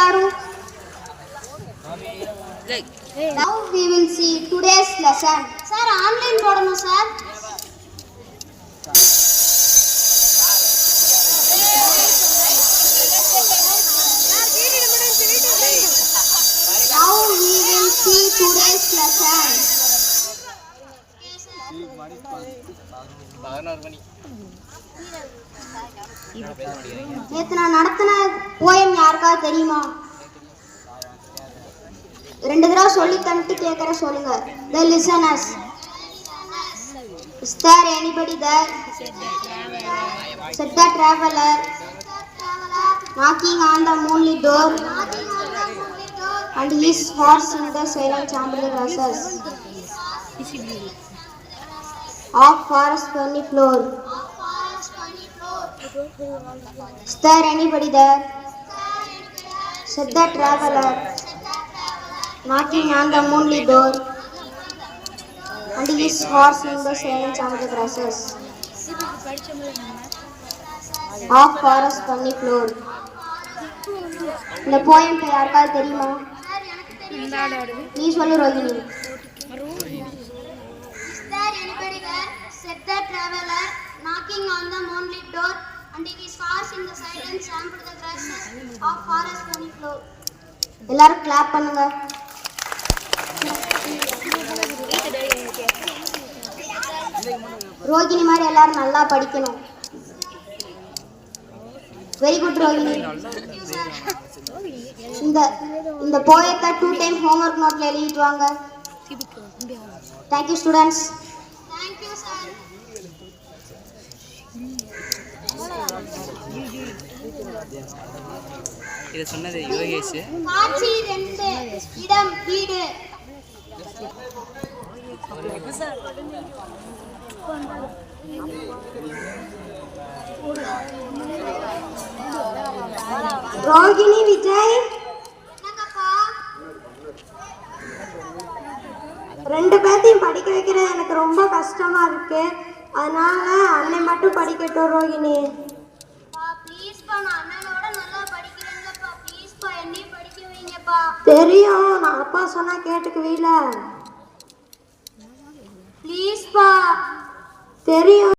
எல்லாரும் Now we will see today's lesson. Sir online போடணும் sir Now we will see today's lesson. பதினோரு மணி. நான் நடத்தின போயம் யாருக்காவது தெரியுமா? ரெண்டு தடவை சொல்லி தந்துட்டு கேட்குற சொல்லுங்க. The listeners is there anybody there said the traveller on the moonlit door and his horse in the silent champed grasses of forest's ferny floor Is there anybody there? Said the traveler, knocking on the moonlit door, and his horse in the silence of the grasses. Off forest funny floor. இந்த poem யாருக்காவது தெரியுமா நீ சொல்லு Rohini Is there anybody there? Said the traveler, knocking on the moonlit door, and it is fast in the silence ampled the grasses of forest funny floor. எல்லாரும் clap பண்ணுங்க ரோகிணி மாதிரி எல்லாரும் நல்லா படிக்கணும் வெரி குட் ரோகிணி இந்த இந்த போயத்தை டூ டைம் ஹோம்ஒர்க் நோட்ல எழுதிட்டு வாங்க தேங்க்யூ ஸ்டூடெண்ட்ஸ் இதை சொன்னது யோகேஷ். காட்சி ரெண்டு இடம் வீடு. ரோகிணி விஜய். ரெண்டு பேர்த்தையும் படிக்க வைக்கிறது எனக்கு ரொம்ப கஷ்டமா இருக்கு. அதனால அண்ணன் மட்டும் படிக்கட்டும் வைங்கப்பா. தெரியும். நான் அப்பா சொன்னா கேட்டுக்குவீல. ப்ளீஸ்ப்பா தெரியும்.